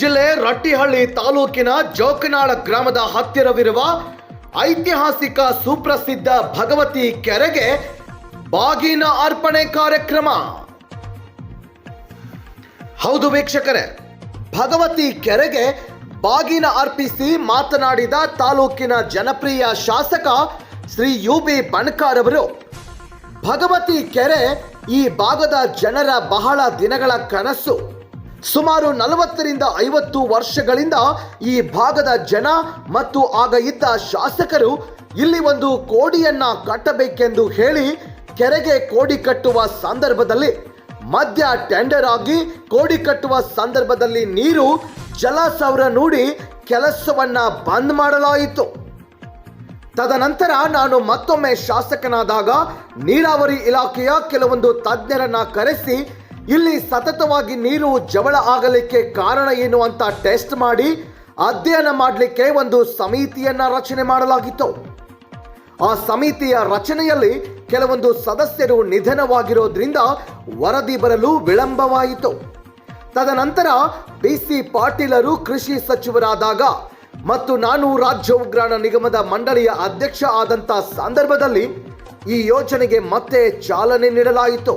ಜಿಲ್ಲೆ ರಟ್ಟಿಹಳ್ಳಿ ತಾಲೂಕಿನ ಜೋಕನಾಳ ಗ್ರಾಮದ ಹತ್ತಿರವಿರುವ ಐತಿಹಾಸಿಕ ಸುಪ್ರಸಿದ್ಧ ಭಗವತಿ ಕೆರೆಗೆ ಬಾಗಿನ ಅರ್ಪಣೆ ಕಾರ್ಯಕ್ರಮ. ಹೌದು ವೀಕ್ಷಕರೇ, ಭಗವತಿ ಕೆರೆಗೆ ಬಾಗಿನ ಅರ್ಪಿಸಿ ಮಾತನಾಡಿದ ತಾಲೂಕಿನ ಜನಪ್ರಿಯ ಶಾಸಕ ಶ್ರೀ ಯು ಬಿ ಬಣಕಾರ್ ಅವರು, ಭಗವತಿ ಕೆರೆ ಈ ಭಾಗದ ಜನರ ಬಹಳ ದಿನಗಳ ಕನಸು. ಸುಮಾರು ನಲವತ್ತರಿಂದ ಐವತ್ತು ವರ್ಷಗಳಿಂದ ಈ ಭಾಗದ ಜನ ಮತ್ತು ಆಗ ಇದ್ದ ಶಾಸಕರು ಇಲ್ಲಿ ಒಂದು ಕೋಡಿಯನ್ನ ಕಟ್ಟಬೇಕೆಂದು ಹೇಳಿ ಕೆರೆಗೆ ಕೋಡಿ ಕಟ್ಟುವ ಸಂದರ್ಭದಲ್ಲಿ ಮಧ್ಯ ಟೆಂಡರ್ ಆಗಿ ಕೋಡಿ ಕಟ್ಟುವ ಸಂದರ್ಭದಲ್ಲಿ ನೀರು ಜಲಸೌರ ನೋಡಿ ಕೆಲಸವನ್ನ ಬಂದ್ ಮಾಡಲಾಯಿತು. ತದನಂತರ ನಾನು ಮತ್ತೊಮ್ಮೆ ಶಾಸಕನಾದಾಗ, ನೀರಾವರಿ ಇಲಾಖೆಯ ಕೆಲವೊಂದು ತಜ್ಞರನ್ನ ಕರೆಸಿ ಇಲ್ಲಿ ಸತತವಾಗಿ ನೀರು ಜವಳ ಆಗಲಿಕ್ಕೆ ಕಾರಣ ಏನು ಅಂತ ಟೆಸ್ಟ್ ಮಾಡಿ ಅಧ್ಯಯನ ಮಾಡಲಿಕ್ಕೆ ಒಂದು ಸಮಿತಿಯನ್ನ ರಚನೆ ಮಾಡಲಾಗಿತ್ತು. ಆ ಸಮಿತಿಯ ರಚನೆಯಲ್ಲಿ ಕೆಲವೊಂದು ಸದಸ್ಯರು ನಿಧನವಾಗಿರೋದ್ರಿಂದ ವರದಿ ಬರಲು ವಿಳಂಬವಾಯಿತು. ತದನಂತರ ಬಿ ಸಿ ಪಾಟೀಲರು ಕೃಷಿ ಸಚಿವರಾದಾಗ ಮತ್ತು ನಾನು ರಾಜ್ಯ ಉಗ್ರಾಣ ನಿಗಮದ ಮಂಡಳಿಯ ಅಧ್ಯಕ್ಷ ಆದಂತ ಸಂದರ್ಭದಲ್ಲಿ ಈ ಯೋಜನೆಗೆ ಮತ್ತೆ ಚಾಲನೆ ನೀಡಲಾಯಿತು.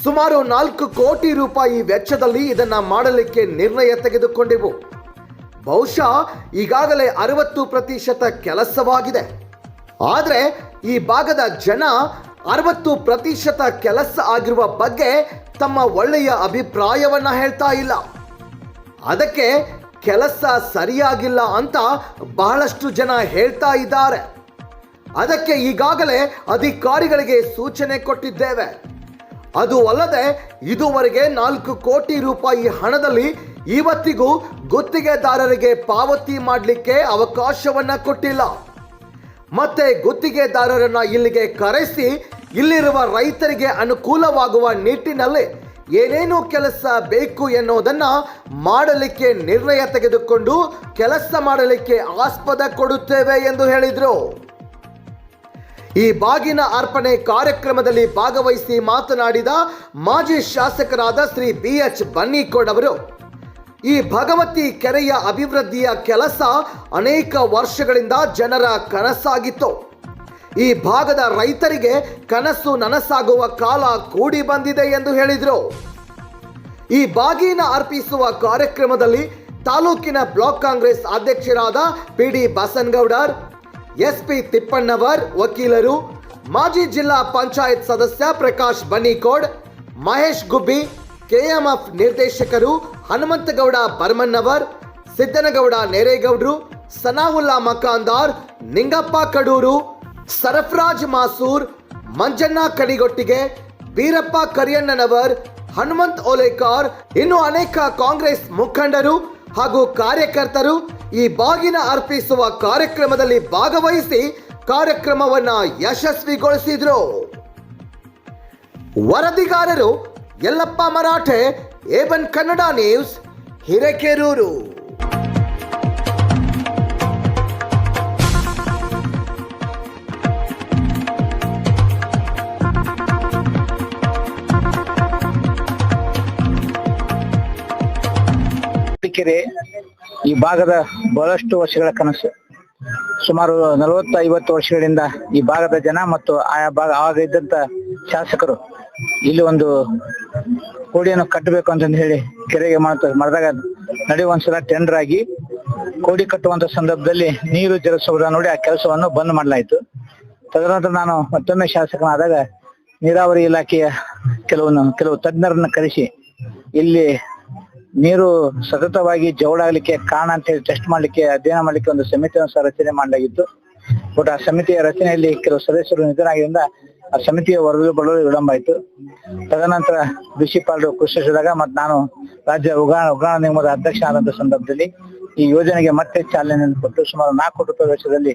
ಸುಮಾರು ನಾಲ್ಕು ಕೋಟಿ ರೂಪಾಯಿ ವೆಚ್ಚದಲ್ಲಿ ಇದನ್ನ ಮಾಡಲಿಕ್ಕೆ ನಿರ್ಣಯ ತೆಗೆದುಕೊಂಡೆವು. ಬಹುಶಃ ಈಗಾಗಲೇ ಅರವತ್ತು ಪ್ರತಿಶತ ಕೆಲಸವಾಗಿದೆ. ಆದರೆ ಈ ಭಾಗದ ಜನ ಅರವತ್ತು ಪ್ರತಿಶತ ಕೆಲಸ ಆಗಿರುವ ಬಗ್ಗೆ ತಮ್ಮ ಒಳ್ಳೆಯ ಅಭಿಪ್ರಾಯವನ್ನ ಹೇಳ್ತಾ ಇಲ್ಲ. ಅದಕ್ಕೆ ಕೆಲಸ ಸರಿಯಾಗಿಲ್ಲ ಅಂತ ಬಹಳಷ್ಟು ಜನ ಹೇಳ್ತಾ ಇದ್ದಾರೆ. ಅದಕ್ಕೆ ಈಗಾಗಲೇ ಅಧಿಕಾರಿಗಳಿಗೆ ಸೂಚನೆ ಕೊಟ್ಟಿದ್ದೇವೆ. ಅದು ಅಲ್ಲದೆ ಇದುವರೆಗೆ ನಾಲ್ಕು ಕೋಟಿ ರೂಪಾಯಿ ಹಣದಲ್ಲಿ ಇವತ್ತಿಗೂ ಗುತ್ತಿಗೆದಾರರಿಗೆ ಪಾವತಿ ಮಾಡಲಿಕ್ಕೆ ಅವಕಾಶವನ್ನ ಕೊಟ್ಟಿಲ್ಲ. ಮತ್ತೆ ಗುತ್ತಿಗೆದಾರರನ್ನ ಇಲ್ಲಿಗೆ ಕರೆಸಿ ಇಲ್ಲಿರುವ ರೈತರಿಗೆ ಅನುಕೂಲವಾಗುವ ನಿಟ್ಟಿನಲ್ಲಿ ಏನೇನು ಕೆಲಸ ಬೇಕು ಎನ್ನುವುದನ್ನು ಮಾಡಲಿಕ್ಕೆ ನಿರ್ಣಯ ತೆಗೆದುಕೊಂಡು ಕೆಲಸ ಮಾಡಲಿಕ್ಕೆ ಆಸ್ಪದ ಕೊಡುತ್ತೇವೆ ಎಂದು ಹೇಳಿದರು. ಈ ಬಾಗಿನ ಅರ್ಪಣೆ ಕಾರ್ಯಕ್ರಮದಲ್ಲಿ ಭಾಗವಹಿಸಿ ಮಾತನಾಡಿದ ಮಾಜಿ ಶಾಸಕರಾದ ಶ್ರೀ ಬಿ ಎಚ್ ಬನ್ನಿಕೋಡ್ ಅವರು. ಈ ಭಗವತಿ ಕೆರೆಯ ಅಭಿವೃದ್ಧಿಯ ಕೆಲಸ ಅನೇಕ ವರ್ಷಗಳಿಂದ ಜನರ ಕನಸಾಗಿತ್ತು. ಈ ಭಾಗದ ರೈತರಿಗೆ ಕನಸು ನನಸಾಗುವ ಕಾಲ ಕೂಡಿ ಬಂದಿದೆ ಎಂದು ಹೇಳಿದರು. ಈ ಬಾಗಿನ ಅರ್ಪಿಸುವ ಕಾರ್ಯಕ್ರಮದಲ್ಲಿ ತಾಲೂಕಿನ ಬ್ಲಾಕ್ ಕಾಂಗ್ರೆಸ್ ಅಧ್ಯಕ್ಷರಾದ P D Basanagoudar S P Tippannavar, ವಕೀಲರು, ಮಾಜಿ ಜಿಲ್ಲಾ ಪಂಚಾಯತ್ ಸದಸ್ಯ ಪ್ರಕಾಶ್ ಬನ್ನಿಕೋಡ್, ಮಹೇಶ್ ಗುಬ್ಬಿ, ಕೆಎಂಎಫ್ ನಿರ್ದೇಶಕರು ಹನುಮಂತಗೌಡ ಬರ್ಮನ್ನವರ್ ಸಿದ್ದನಗೌಡ ನೇರೇಗೌಡ್ರು, ಸನಾವುಲ್ಲಾ ಮಕಾಂದಾರ್, ನಿಂಗಪ್ಪ ಕಡೂರು, ಸರಫರಾಜ್ ಮಾಸೂರ್, ಮಂಜಣ್ಣ ಕಡಿಗೊಟ್ಟಿಗೆ, ಬೀರಪ್ಪ ಕರಿಯಣ್ಣನವರ್, ಹನುಮಂತ್ ಓಲೇಕಾರ್, ಇನ್ನು ಅನೇಕ ಕಾಂಗ್ರೆಸ್ ಮುಖಂಡರು ಹಾಗೂ ಕಾರ್ಯಕರ್ತರು ಈ ಬಾಗಿನ ಅರ್ಪಿಸುವ ಕಾರ್ಯಕ್ರಮದಲ್ಲಿ ಭಾಗವಹಿಸಿ ಕಾರ್ಯಕ್ರಮವನ್ನ ಯಶಸ್ವಿಗೊಳಿಸಿದ್ರು. ವರದಿಗಾರರು ಯಲ್ಲಪ್ಪ ಮರಾಠೆ, ಏಬನ್ ಕನ್ನಡ ನ್ಯೂಸ್, ಹಿರೇಕೆರೂರು. ಈ ಭಾಗದ ಬಹಳಷ್ಟು ವರ್ಷಗಳ ಕನಸು. ಸುಮಾರು ನಲವತ್ತು ಐವತ್ತು ವರ್ಷಗಳಿಂದ ಈ ಭಾಗದ ಜನ ಮತ್ತು ಆಯಾ ಭಾಗ ಆವಾಗ ಇದ್ದಂತ ಶಾಸಕರು ಇಲ್ಲಿ ಒಂದು ಕೋಡಿಯನ್ನು ಕಟ್ಟಬೇಕು ಅಂತಂದು ಹೇಳಿ ಕೆರೆಗೆ ಮಾಡಿದಾಗ ಒಂದ್ಸಲ ಟೆಂಡರ್ ಆಗಿ ಕೋಡಿ ಕಟ್ಟುವಂತ ಸಂದರ್ಭದಲ್ಲಿ ನೀರು ಜಲಸೌಧ ನೋಡಿ ಆ ಕೆಲಸವನ್ನು ಬಂದ್ ಮಾಡಲಾಯಿತು. ತದನಂತರ ನಾನು ಮತ್ತೊಮ್ಮೆ ಶಾಸಕನಾದಾಗ ನೀರಾವರಿ ಇಲಾಖೆಯ ಕೆಲವನ್ನು, ಕೆಲವು ತಜ್ಞರನ್ನ ಕರೆಸಿ ಇಲ್ಲಿ ನೀರು ಸತತವಾಗಿ ಜವಳಾಗ್ಲಿಕ್ಕೆ ಕಾರಣ ಅಂತ ಹೇಳಿ ಟೆಸ್ಟ್ ಮಾಡ್ಲಿಕ್ಕೆ, ಅಧ್ಯಯನ ಮಾಡ್ಲಿಕ್ಕೆ ಒಂದು ಸಮಿತಿಯನ್ನು ಸಹ ರಚನೆ ಮಾಡಲಾಗಿತ್ತು. ಬಟ್ ಆ ಸಮಿತಿಯ ರಚನೆಯಲ್ಲಿ ಕೆಲವು ಸದಸ್ಯರು ನಿಧನಾಗಿದ್ದರಿಂದ ಆ ಸಮಿತಿಯ ವರದಿ ಬರಲು ವಿಳಂಬ ಆಯಿತು. ತದನಂತರ ಬಿಸಿ ಪಾಲ್ರು ಕೃಷಿಸಿದಾಗ ಮತ್ತು ನಾನು ರಾಜ್ಯ ಉಗ್ರಾಣ ಉಗ್ರಾಣ ನಿಗಮದ ಅಧ್ಯಕ್ಷ ಆದಂತ ಸಂದರ್ಭದಲ್ಲಿ ಈ ಯೋಜನೆಗೆ ಮತ್ತೆ ಚಾಲನೆ ಕೊಟ್ಟು ಸುಮಾರು ನಾಲ್ಕು ಕೋಟಿ ರೂಪಾಯಿ ವೆಚ್ಚದಲ್ಲಿ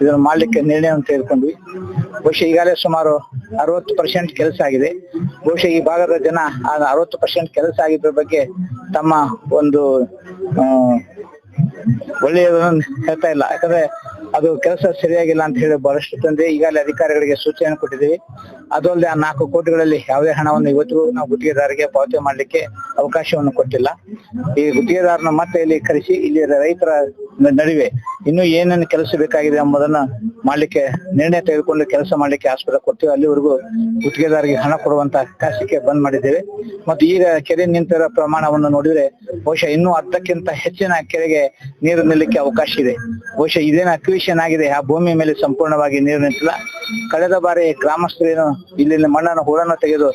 ಇದನ್ನು ಮಾಡಲಿಕ್ಕೆ ನಿರ್ಣಯವನ್ನು ತೆಗೆದುಕೊಂಡ್ವಿ. ಬಹುಶಃ ಈಗಾಗಲೇ ಸುಮಾರು ಅರವತ್ತು ಪರ್ಸೆಂಟ್ ಕೆಲಸ ಆಗಿದೆ. ಬಹುಶಃ ಈ ಭಾಗದ ಜನ ಅರವತ್ತು ಪರ್ಸೆಂಟ್ ಕೆಲಸ ಆಗಿದ್ರ ಬಗ್ಗೆ ತಮ್ಮ ಒಂದು ಒಳ್ಳೆಯದನ್ನು ಹೇಳ್ತಾ ಇಲ್ಲ. ಯಾಕಂದ್ರೆ ಅದು ಕೆಲಸ ಸರಿಯಾಗಿಲ್ಲ ಅಂತ ಹೇಳಿ ಬಹಳಷ್ಟು ತಂದೆ ಈಗಾಗಲೇ ಅಧಿಕಾರಿಗಳಿಗೆ ಸೂಚನೆ ಕೊಟ್ಟಿದ್ದೀವಿ. ಅದು ಅಲ್ಲದೆ ಆ ನಾಲ್ಕು ಕೋಟಿಗಳಲ್ಲಿ ಯಾವುದೇ ಹಣವನ್ನು ಇವತ್ತು ನಾವು ಗುತ್ತಿಗೆದಾರರಿಗೆ ಪಾವತಿ ಮಾಡಲಿಕ್ಕೆ ಅವಕಾಶವನ್ನು ಕೊಟ್ಟಿಲ್ಲ. ಈ ಗುತ್ತಿಗೆದಾರನ ಮತ್ತೆ ಇಲ್ಲಿ ಕರೆಸಿ, ಇಲ್ಲಿ ರೈತರ ನಡುವೆ. ಇನ್ನು ಏನೇನು ಕೆಲಸ ಬೇಕಾಗಿದೆ ಎಂಬುದನ್ನ ಮಾಡ್ಲಿಕ್ಕೆ, ನಿರ್ಣಯ ತೆಗೆದುಕೊಂಡು ಕೆಲಸ ಮಾಡ್ಲಿಕ್ಕೆ ಆಸ್ಪತ್ರೆ ಕೊಡ್ತೀವಿ. ಅಲ್ಲಿವರೆಗೂ ಗುತ್ತಿಗೆದಾರರಿಗೆ ಹಣ ಕೊಡುವಂತ ಕಾಸಿಕೆ ಬಂದ್ ಮಾಡಿದ್ದೇವೆ. ಮತ್ತು ಈಗ ಕೆರೆ ನಿಂತಿರೋ ಪ್ರಮಾಣವನ್ನು ನೋಡಿದ್ರೆ ಬಹುಶಃ ಇನ್ನೂ ಅರ್ಧಕ್ಕಿಂತ ಹೆಚ್ಚಿನ ಕೆರೆಗೆ ನೀರು ನಿಲ್ಲಕ್ಕೆ ಅವಕಾಶ ಇದೆ. ಬಹುಶಃ ಇದೇನು ಅಕ್ವಿಷನ್ ಆಗಿದೆ, ಆ ಭೂಮಿ ಮೇಲೆ ಸಂಪೂರ್ಣವಾಗಿ ನೀರು ನಿಂತಿಲ್ಲ. ಕಳೆದ ಬಾರಿ ಗ್ರಾಮಸ್ಥರೇನು ಇಲ್ಲಿನ ಮಣ್ಣನ್ನು ಹೂಳನ್ನು ತೆಗೆದು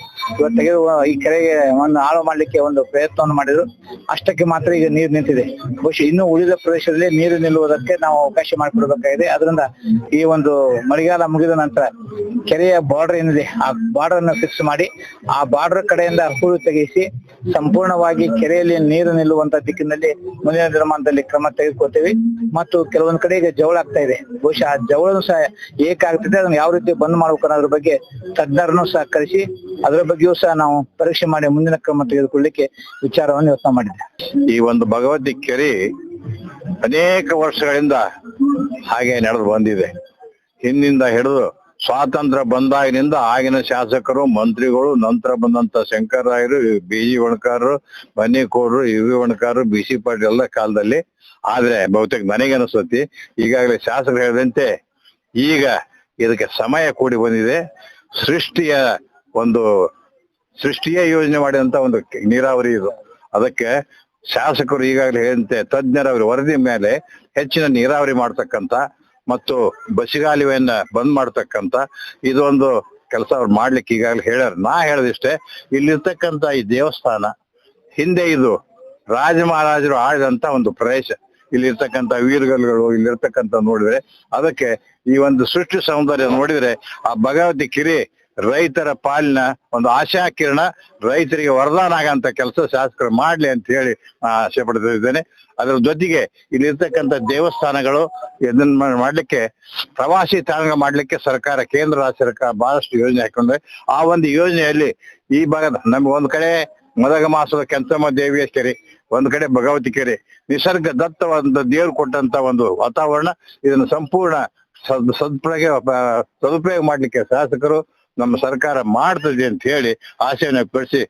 ತೆಗೆದು ಈ ಕೆರೆಗೆ ಒಂದು ಹಾಳು ಮಾಡ್ಲಿಕ್ಕೆ ಒಂದು ಪ್ರಯತ್ನವನ್ನು ಮಾಡಿದ್ರು. ಅಷ್ಟಕ್ಕೆ ಮಾತ್ರ ಈಗ ನೀರು ನಿಂತಿದೆ. ಬಹುಶಃ ಇನ್ನು ಉಳಿದ ಪ್ರದೇಶದಲ್ಲಿ ನೀರು ನಿಲ್ಲುವುದಕ್ಕೆ ನಾವು ಅವಕಾಶ ಮಾಡಿಕೊಡ್ಬೇಕಾಗಿದೆ. ಅದರಿಂದ ಈ ಒಂದು ಮಳೆಗಾಲ ಮುಗಿದ ನಂತರ ಕೆರೆಯ ಬಾರ್ಡರ್ ಏನಿದೆ, ಆ ಬಾರ್ಡರ್ ಅನ್ನು ಫಿಕ್ಸ್ ಮಾಡಿ, ಆ ಬಾರ್ಡರ್ ಕಡೆಯಿಂದ ಹೂಳು ತೆಗೆಸಿ ಸಂಪೂರ್ಣವಾಗಿ ಕೆರೆಯಲ್ಲಿ ನೀರು ನಿಲ್ಲುವಂತ ದಿಕ್ಕಿನಲ್ಲಿ ಮುಂದಿನ ದಿನಮಾನದಲ್ಲಿ ಕ್ರಮ ತೆಗೆದುಕೊಳ್ತೇವೆ. ಮತ್ತು ಕೆಲವೊಂದ್ ಕಡೆ ಈಗ ಜವಳ ಆಗ್ತಾ ಇದೆ. ಬಹುಶಃ ಆ ಜವಳನು ಸಹ ಏಕಾಗ್ತಿದೆ ಅದನ್ನು ಯಾವ ರೀತಿ ಬಂದ್ ಮಾಡ್ಬೇಕು ಅನ್ನೋದ್ರ ಬಗ್ಗೆ ತಜ್ಞರನ್ನು ಸಹ ಕರೆಸಿ, ಅದರ ಬಗ್ಗೆಯೂ ಸಹ ನಾವು ಪರೀಕ್ಷೆ ಮಾಡಿ ಮುಂದಿನ ಕ್ರಮ ತೆಗೆದುಕೊಳ್ಳಿಕ್ಕೆ ವಿಚಾರವನ್ನು ಯೋಚನೆ ಮಾಡಿದೆ ಈ ಒಂದು ಭಗವತಿ ಕೆರೆ ಅನೇಕ ವರ್ಷಗಳಿಂದ ಹಾಗೆ ನಡೆದು ಬಂದಿದೆ. ಹಿಂದಿಂದ ಹಿಡಿದು ಸ್ವಾತಂತ್ರ್ಯ ಬಂದಾಗಿನಿಂದ ಆಗಿನ ಶಾಸಕರು, ಮಂತ್ರಿಗಳು, ನಂತರ ಬಂದಂತ ಶಂಕರರಾಯರು ಬಿ ಜಿ ವಣಕಾರರು ಬನ್ನಿಕೋಡ್ರು ಯು ವಿ ವಣಕಾರರು ಬಿ ಸಿ ಪಾಟೀಲ್ ಎಲ್ಲ ಕಾಲದಲ್ಲಿ. ಆದ್ರೆ ಬಹುತೇಕ ನನಗೆ ಅನಿಸ್ತತಿ, ಈಗಾಗಲೇ ಶಾಸಕರು ಹೇಳಿದಂತೆ ಈಗ ಇದಕ್ಕೆ ಸಮಯ ಕೂಡಿ ಬಂದಿದೆ. ಸೃಷ್ಟಿಯ ಒಂದು ಸೃಷ್ಟಿಯ ಯೋಜನೆ ಮಾಡಿದಂತ ಒಂದು ನೀರಾವರಿ ಇದು. ಅದಕ್ಕೆ ಶಾಸಕರು ಈಗಾಗಲೇ ಹೇಳಿದಂತೆ ತಜ್ಞರ ವರದಿ ಮೇಲೆ ಹೆಚ್ಚಿನ ನೀರಾವರಿ ಮಾಡ್ತಕ್ಕಂತ ಮತ್ತು ಬಸಿಗಾಲುವೆಯನ್ನ ಬಂದ್ ಮಾಡ್ತಕ್ಕಂತ ಇದೊಂದು ಕೆಲಸ ಅವ್ರು ಮಾಡ್ಲಿಕ್ಕೆ ಈಗಾಗಲೇ ಹೇಳ್ಯಾರ. ನಾ ಹೇಳದಿಷ್ಟೇ ಇಲ್ಲಿರ್ತಕ್ಕಂತ ಈ ದೇವಸ್ಥಾನ, ಹಿಂದೆ ಇದು ರಾಜ ಮಹಾರಾಜರು ಆಳಿದಂತ ಒಂದು ಪ್ರದೇಶ. ಇಲ್ಲಿರ್ತಕ್ಕಂತ ವೀರಗಲ್ಗಳು ಇಲ್ಲಿರ್ತಕ್ಕಂತ ನೋಡಿದ್ರೆ ಅದಕ್ಕೆ ಈ ಒಂದು ಸೃಷ್ಟಿ ಸೌಂದರ್ಯ ನೋಡಿದ್ರೆ ಆ ಭಗವತಿ ಕಿರಿ ರೈತರ ಪಾಲಿನ ಒಂದು ಆಶಾ ಕಿರಣ ರೈತರಿಗೆ ವರದಾನ ಆಗಂತ ಕೆಲಸ ಶಾಸಕರು ಮಾಡ್ಲಿ ಅಂತ ಹೇಳಿ ಆಶೆ ಪಡ್ತಿದ್ದೇನೆ. ಅದರ ಜೊತೆಗೆ ಇಲ್ಲಿರ್ತಕ್ಕಂಥ ದೇವಸ್ಥಾನಗಳು ಇದನ್ನ ಮಾಡ್ಲಿಕ್ಕೆ ಪ್ರವಾಸಿ ತಾಣ ಮಾಡ್ಲಿಕ್ಕೆ ಸರ್ಕಾರ, ಕೇಂದ್ರ ರಾಜ್ಯ ಸರ್ಕಾರ ಬಹಳಷ್ಟು ಯೋಜನೆ ಹಾಕೊಂಡ್ರೆ ಆ ಒಂದು ಯೋಜನೆಯಲ್ಲಿ ಈ ಭಾಗದ ನಮ್ಗೆ ಒಂದ್ ಕಡೆ ಮದಗ ಮಾಸದ ಕೆಂಚಮ್ಮ ದೇವಿಯ ಕೆರೆ, ಒಂದ್ ಕಡೆ ಭಗವತಿ ಕೆರೆ, ನಿಸರ್ಗ ದತ್ತವಾದ ದೇವ್ರು ಕೊಟ್ಟಂತ ಒಂದು ವಾತಾವರಣ ಇದನ್ನು ಸಂಪೂರ್ಣ ಸದ್ ಸದ್ಪ್ರಯೋಗ ಸದುಪಯೋಗ ಮಾಡ್ಲಿಕ್ಕೆ ಶಾಸಕರು ನಮ್ಮ ಸರ್ಕಾರ ಮಾಡ್ತದೆ ಅಂತ ಹೇಳಿ ಆಶೆಯನ್ನು ವ್ಯಕ್ತಪಡಿಸಿ